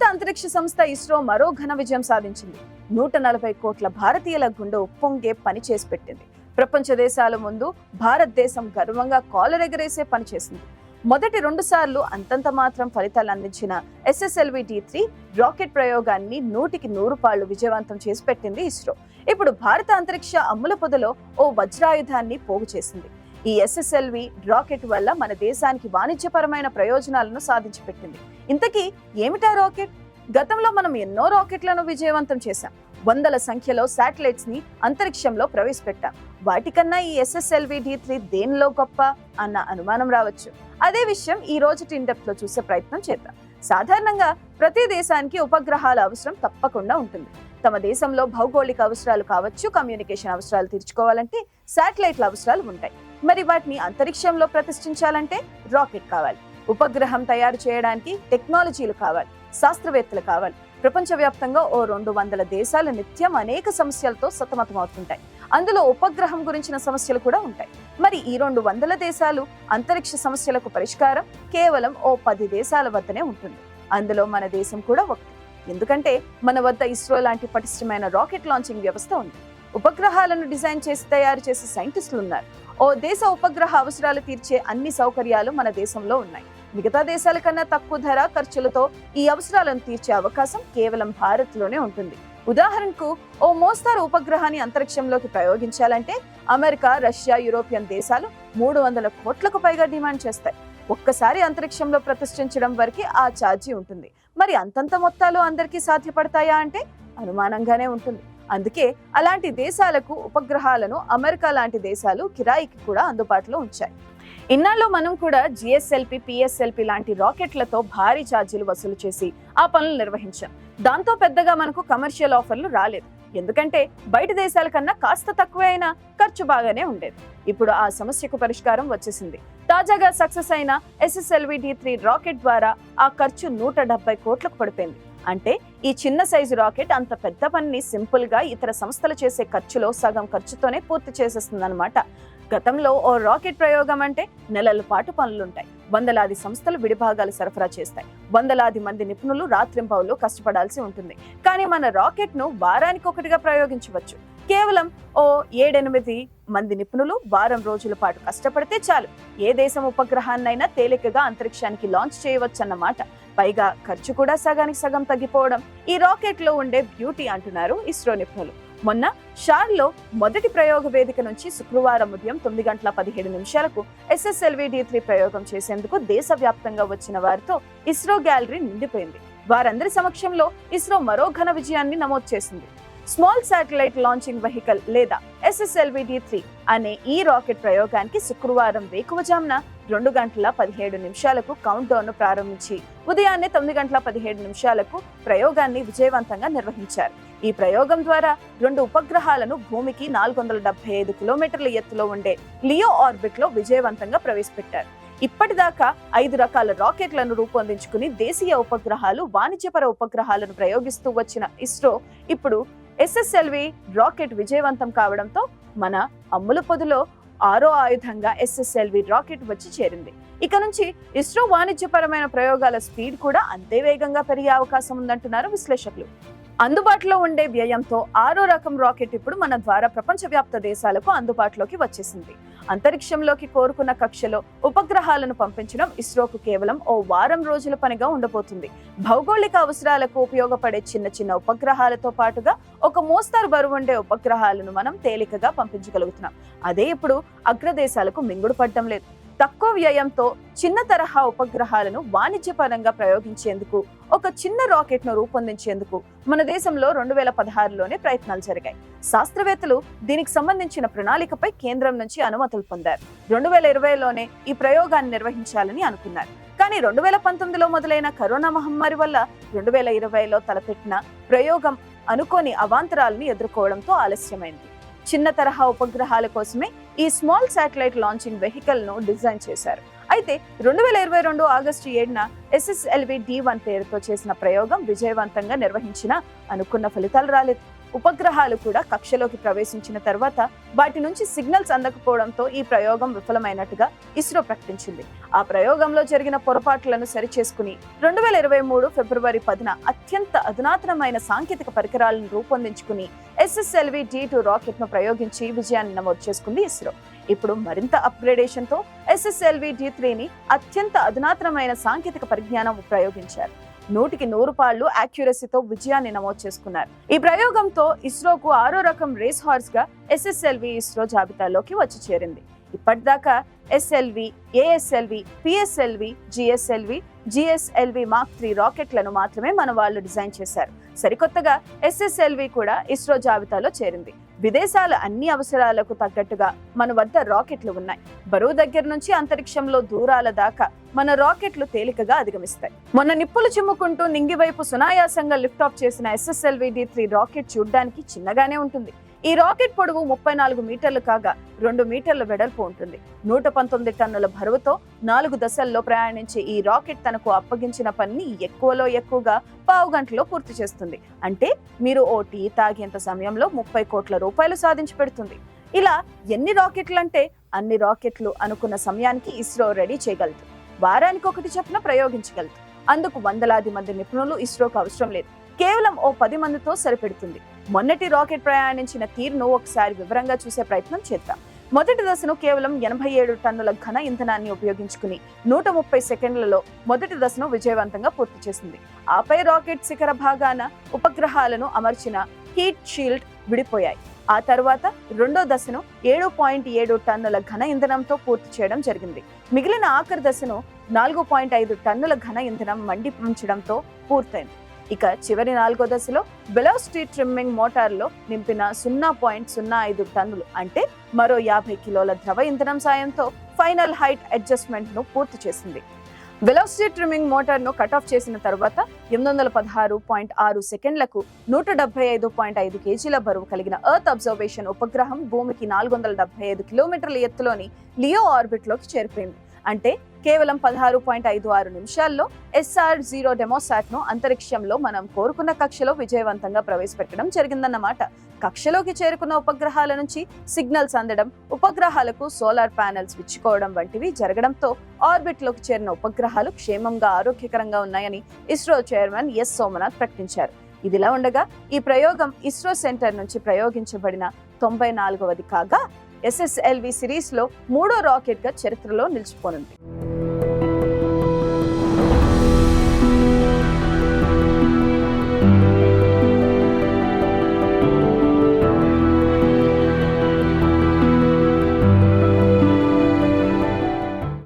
భారత అంతరిక్ష సంస్థ ఇస్రో మరో ఘన విజయం సాధించింది. నూట నలభై కోట్ల భారతీయుల గుండె ఉప్పొంగే పని చేసి పెట్టింది. ప్రపంచ దేశాల ముందు భారతదేశం గర్వంగా కాలరెగరేసే పని చేసింది. మొదటి రెండు సార్లు అంతంత మాత్రం ఫలితాలు అందించిన ఎస్ఎస్ఎల్వి డి త్రీ రాకెట్ ప్రయోగాన్ని నూటికి నూరు పాళ్ళు విజయవంతం చేసి పెట్టింది ఇస్రో. ఇప్పుడు భారత అంతరిక్ష అమ్ముల పొదలో ఓ వజ్రాయుధాన్ని పోగు చేసింది. ఈ ఎస్ఎస్ఎల్వి రాకెట్ వల్ల మన దేశానికి వాణిజ్యపరమైన ప్రయోజనాలను సాధించి పెట్టింది. ఇంతకీ ఏమిటా రాకెట్? గతంలో మనం ఎన్నో రాకెట్లను విజయవంతం చేశాం. వందల సంఖ్యలో శాటిలైట్స్ని అంతరిక్షంలో ప్రవేశపెట్టాం. వాటికన్నా ఈ ఎస్ఎస్ఎల్వి డి త్రీ దేనిలో గొప్ప? అన్న అనుమానం రావచ్చు. అదే విషయం ఈ రోజు ఇండెప్త్లో చూసే ప్రయత్నం చేద్దాం. సాధారణంగా ప్రతి దేశానికి ఉపగ్రహాల అవసరం తప్పకుండా ఉంటుంది. తమ దేశంలో భౌగోళిక అవసరాలు కావచ్చు కమ్యూనికేషన్ అవసరాలు తీర్చుకోవాలంటే శాటిలైట్ల అవసరాలు ఉంటాయి. మరి వాటిని అంతరిక్షంలో ప్రతిష్ఠించాలంటే రాకెట్ కావాలి. ఉపగ్రహం తయారు చేయడానికి టెక్నాలజీలు కావాలి. శాస్త్రవేత్తలు కావాలి. ప్రపంచవ్యాప్తంగా ఓ రెండు వందల దేశాలు నిత్యం అనేక సమస్యలతో సతమతమవుతుంటాయి. అందులో ఉపగ్రహం గురించిన సమస్యలు కూడా ఉంటాయి. మరి ఈ రెండు వందల దేశాలు అంతరిక్ష సమస్యలకు పరిష్కారం కేవలం ఓ పది దేశాల వద్దనే ఉంటుంది. అందులో మన దేశం కూడా ఒకటి. ఎందుకంటే మన వద్ద ఇస్రో లాంటి పటిష్టమైన రాకెట్ లాంచింగ్ వ్యవస్థ ఉంది. ఉపగ్రహాలను డిజైన్ చేసి తయారు చేసే సైంటిస్టులు ఉన్నారు. ఓ దేశ ఉపగ్రహ అవసరాలు తీర్చే అన్ని సౌకర్యాలు మన దేశంలో ఉన్నాయి. మిగతా దేశాల కన్నా తక్కువ ధర ఖర్చులతో ఈ అవసరాలను తీర్చే అవకాశం కేవలం భారత్లోనే ఉంటుంది. ఉదాహరణకు ఓ మోస్తారు ఉపగ్రహాన్ని అంతరిక్షంలోకి ప్రయోగించాలంటే అమెరికా రష్యా యూరోపియన్ దేశాలు మూడు వందల కోట్లకు పైగా డిమాండ్ చేస్తాయి. ఒక్కసారి అంతరిక్షంలో ప్రతిష్ఠించడం వరకే ఆ ఛార్జీ ఉంటుంది. మరి అంతంత మొత్తాలు అందరికీ సాధ్యపడతాయా అంటే అనుమానంగానే ఉంటుంది. అందుకే అలాంటి దేశాలకు ఉపగ్రహాలను అమెరికా లాంటి దేశాలు కిరాయికి కూడా అందుబాటులో ఉంచాయి. ఇన్నాళ్ళు మనం కూడా జిఎస్ఎల్పి పిఎస్ఎల్పి లాంటి రాకెట్లతో భారీ ఛార్జీలు వసూలు చేసి ఆ పనులు నిర్వహించాం. దాంతో పెద్దగా మనకు కమర్షియల్ ఆఫర్లు రాలేదు. ఎందుకంటే బయట దేశాల కన్నా కాస్త తక్కువే అయినా ఖర్చు బాగానే ఉండేది. ఇప్పుడు ఆ సమస్యకు పరిష్కారం వచ్చేసింది. తాజాగా సక్సెస్ అయిన ఎస్ఎస్ఎల్వి డి త్రీ రాకెట్ ద్వారా ఆ ఖర్చు నూట డెబ్బై కోట్లకు పడిపోయింది. అంటే ఈ చిన్న సైజు రాకెట్ అంత పెద్ద పనిని సింపుల్గా ఇతర సంస్థలు చేసే ఖర్చులో సగం ఖర్చుతోనే పూర్తి చేసేస్తుందన్నమాట. గతంలో ఓ రాకెట్ ప్రయోగం అంటే నెలల పాటు పనులుంటాయి. వందలాది సంస్థలు విడిభాగాలు సరఫరా చేస్తాయి. వందలాది మంది నిపుణులు రాత్రింపవులు కష్టపడాల్సి ఉంటుంది. కానీ మన రాకెట్ను వారానికి ఒకటిగా ప్రయోగించవచ్చు. కేవలం ఓ ఏడెనిమిది మంది నిపుణులు వారం రోజుల పాటు కష్టపడితే చాలు. ఏ దేశం ఉపగ్రహాన్నైనా తేలికగా అంతరిక్షానికి లాంచ్ చేయవచ్చన్నమాట. పైగా ఖర్చు కూడా సగానికి సగం తగ్గిపోవడం ఈ రాకెట్లో ఉండే బ్యూటీ అంటున్నారు ఇస్రో నిపుణులు. మొన్న షార్లో మొదటి ప్రయోగ వేదిక నుంచి శుక్రవారం ఉదయం తొమ్మిది గంటల పదిహేడు నిమిషాలకు ఎస్ఎస్ఎల్వి డి త్రీ ప్రయోగం చేసేందుకు దేశవ్యాప్తంగా వచ్చిన వారితో ఇస్రో గ్యాలరీ నిండిపోయింది. వారందరి సమక్షంలో ఇస్రో మరో ఘన విజయాన్ని నమోదు చేసింది. స్మాల్ శాటిలైట్ లాంచింగ్ వెహికల్ లేదా ఎస్ఎస్ఎల్వి డి త్రీ అనే ఈ రాకెట్ ప్రయోగానికి శుక్రవారం వేకువజామున రెండు గంటల పదిహేడు నిమిషాలకు కౌంట్ డౌన్ ప్రారంభించి ఉదయాన్నే తొమ్మిది గంటల పదిహేడు నిమిషాలకు ప్రయోగాన్ని విజయవంతంగా నిర్వహించారు. ఈ ప్రయోగం ద్వారా రెండు ఉపగ్రహాలను భూమికి నాలుగు వందల డెబ్బై ఐదు కిలోమీటర్ల ఎత్తులో ఉండే లియో ఆర్బిట్లో విజయవంతంగా ప్రవేశపెట్టారు. ఇప్పటిదాకా ఐదు రకాల రాకెట్లను రూపొందించుకుని దేశీయ ఉపగ్రహాలు వాణిజ్యపర ఉపగ్రహాలను ప్రయోగిస్తూ వచ్చిన ఇస్రో ఇప్పుడు ఎస్ఎస్ఎల్వి రాకెట్ విజయవంతం కావడంతో మన అమ్ముల పొదిలో ఆరో ఆయుధంగా ఎస్ఎస్ఎల్వి రాకెట్ వచ్చి చేరింది. ఇక నుంచి ఇస్రో వాణిజ్యపరమైన ప్రయోగాల స్పీడ్ కూడా అంతే వేగంగా పెరిగే అవకాశం ఉందంటున్నారు విశ్లేషకులు. అందుబాటులో ఉండే వ్యయంతో ఆరో రకం రాకెట్ ఇప్పుడు మన ద్వారా ప్రపంచవ్యాప్త దేశాలకు అందుబాటులోకి వచ్చేసింది. అంతరిక్షంలోకి కోరుకున్న కక్షలో ఉపగ్రహాలను పంపించడం ఇస్రోకు కేవలం ఓ వారం రోజుల పనిగా ఉండబోతుంది. భౌగోళిక అవసరాలకు ఉపయోగపడే చిన్న చిన్న ఉపగ్రహాలతో పాటుగా ఒక మోస్తారు బరువు ఉండే ఉపగ్రహాలను మనం తేలికగా పంపించగలుగుతున్నాం. అదే ఇప్పుడు అగ్రదేశాలకు మింగుడు పడడం లేదు. తక్కువ వ్యయంతో చిన్న తరహా ఉపగ్రహాలను వాణిజ్యపరంగా ప్రయోగించేందుకు ఒక చిన్న రాకెట్ను రూపొందించేందుకు మన దేశంలో రెండు వేల పదహారులోనే ప్రయత్నాలు జరిగాయి. శాస్త్రవేత్తలు దీనికి సంబంధించిన ప్రణాళికపై కేంద్రం నుంచి అనుమతులు పొందారు. రెండు వేల ఇరవైలోనే ఈ ప్రయోగాన్ని నిర్వహించాలని అనుకున్నారు. కానీ రెండు వేల పంతొమ్మిదిలో మొదలైన కరోనా మహమ్మారి వల్ల రెండు వేల ఇరవైలో తలపెట్టిన ప్రయోగం అనుకోని అవాంతరాలను ఎదుర్కోవడంతో ఆలస్యమైంది. చిన్న తరహా ఉపగ్రహాల కోసమే ఈ స్మాల్ శాటిలైట్ లాంచింగ్ వెహికల్ను డిజైన్ చేశారు. అయితే రెండు వేల ఇరవై రెండు ఆగస్టు ఏడున ఎస్ఎస్ఎల్వి డి వన్ పేరుతో చేసిన ప్రయోగం విజయవంతంగా నిర్వహించిన అనుకున్న ఫలితాలు రాలేదు. ఉపగ్రహాలు కూడా కక్షలోకి ప్రవేశించిన తర్వాత వాటి నుంచి సిగ్నల్స్ అందకపోవడంతో ఈ ప్రయోగం విఫలమైనట్టుగా ఇస్రో ప్రకటించింది. ఆ ప్రయోగంలో జరిగిన పొరపాట్లను సరిచేసుకుని రెండు వేల ఇరవై మూడు ఫిబ్రవరి పదిన అత్యంత అధునాతనమైన సాంకేతిక పరికరాలను రూపొందించుకుని ఎస్ఎస్ఎల్వి డి టూ రాకెట్ను ప్రయోగించి విజయాన్ని నమోదు చేసుకుంది ఇస్రో. ఇప్పుడు మరింత అప్గ్రేడేషన్తో ఎస్ఎస్ఎల్వి డి త్రీని అత్యంత అధునాతనమైన సాంకేతిక పరిజ్ఞానం ప్రయోగించారు. నూటికి నూరు పాళ్ళు యాక్యురసీతో విజయాన్ని నమోదు చేసుకున్నారు. ఈ ప్రయోగంతో ఇస్రోకు ఆరో రకం రేస్ హార్స్గా ఎస్ఎస్ఎల్వి ఇస్రో జాబితాలోకి వచ్చి చేరింది. ఇప్పటిదాకా SLV ASLV PSLV GSLV GSLV mark three రాకెట్లను మాత్రమే మన వాళ్ళు డిజైన్ చేశారు. సరికొత్తగా ఎస్ఎస్ఎల్వి కూడా ఇస్రో జాబితాలో చేరింది. విదేశాల అన్ని అవసరాలకు తగ్గట్టుగా మన వద్ద రాకెట్లు ఉన్నాయి. బరువు దగ్గర నుంచి అంతరిక్షంలో దూరాల దాకా మన రాకెట్లు తేలికగా అధిగమిస్తాయి. మొన్న నిప్పులు చిమ్ముకుంటూ నింగివైపు సునాయాసంగా లిఫ్ట్ ఆఫ్ చేసిన ఎస్ఎస్ఎల్వి డి త్రీ రాకెట్ చూడ్డానికి చిన్నగానే ఉంటుంది. ఈ రాకెట్ పొడవు ముప్పై నాలుగు మీటర్లు కాగా రెండు మీటర్ల వెడల్పు ఉంటుంది. నూట పంతొమ్మిది టన్నుల బరువుతో నాలుగు దశల్లో ప్రయాణించే ఈ రాకెట్ తనకు అప్పగించిన పనిని ఎక్కువలో ఎక్కువగా పావు గంటలో పూర్తి చేస్తుంది. అంటే మీరు ఓ టీ తాగేంత సమయంలో ముప్పై కోట్ల రూపాయలు సాధించి పెడుతుంది. ఇలా ఎన్ని రాకెట్లు అంటే అన్ని రాకెట్లు అనుకున్న సమయానికి ఇస్రో రెడీ చేయగలదు. వారానికి ఒకటి చొప్పున ప్రయోగించగలదు. అందుకు వందలాది మంది నిపుణులు ఇస్రోకు అవసరం లేదు. కేవలం ఓ పది మందితో సరిపెడుతుంది. మొన్నటి రాకెట్ ప్రయాణించిన తీరును ఒకసారి వివరంగా చూసే ప్రయత్నం చేద్దాం. మొదటి దశను కేవలం ఎనభై ఏడు టన్నుల ఘన ఇంధనాన్ని ఉపయోగించుకుని నూట ముప్పై సెకండ్లలో మొదటి దశను విజయవంతంగా పూర్తి చేసింది. ఆపై రాకెట్ శిఖర భాగాన ఉపగ్రహాలను అమర్చిన హీట్ షీల్డ్ విడిపోయాయి. ఆ తర్వాత రెండో దశను ఏడు పాయింట్ ఏడు టన్నుల ఘన ఇంధనంతో పూర్తి చేయడం జరిగింది. మిగిలిన ఆఖరి దశను నాలుగు పాయింట్ ఐదు టన్నుల ఘన ఇంధనం మండి ఉంచడంతో పూర్తయింది. ఇక చివరి నాలుగో దశలో వెలోసిటీ ట్రిమ్మింగ్ మోటార్లో నింపిన సున్నా పాయింట్ సున్నా ఐదు టన్నులు అంటే మరో యాభై కిలోల ద్రవ ఇంధనం సాయంతో ఫైనల్ హైట్ అడ్జస్ట్మెంట్ను పూర్తి చేసింది. వెలాసిటీ ట్రిమ్మింగ్ మోటార్ను కట్ ఆఫ్ చేసిన తర్వాత ఎనిమిది వందల పదహారు పాయింట్ ఆరు సెకండ్లకు నూట డెబ్బై ఐదు పాయింట్ ఐదు కేజీల బరువు కలిగిన ఎర్త్ అబ్జర్వేషన్ ఉపగ్రహం భూమికి నాలుగు వందల డెబ్బై ఐదు కిలోమీటర్ల ఎత్తులోని లియో ఆర్బిట్లోకి చేరిపోయింది. అంటే కేవలం పదహారు పాయింట్ ఐదు ఆరు నిమిషాల్లో ఎస్ఆర్ జీరో డెమోసాట్ను అంతరిక్షంలో మనం కోరుకున్న కక్షలో విజయవంతంగా ప్రవేశపెట్టడం జరిగిందన్నమాట. కక్షలోకి చేరుకున్న ఉపగ్రహాల నుంచి సిగ్నల్స్ అందడం ఉపగ్రహాలకు సోలార్ ప్యానెల్స్ విచ్చుకోవడం వంటివి జరగడంతో ఆర్బిట్లోకి చేరిన ఉపగ్రహాలు క్షేమంగా ఆరోగ్యకరంగా ఉన్నాయని ఇస్రో చైర్మన్ ఎస్. సోమనాథ్ ప్రకటించారు. ఇదిలా ఉండగా ఈ ప్రయోగం ఇస్రో సెంటర్ నుంచి ప్రయోగించబడిన తొంభై నాలుగవది కాగా ఎస్ఎస్ఎల్వి సిరీస్లో మూడో రాకెట్గా చరిత్రలో నిలిచిపోనుంది.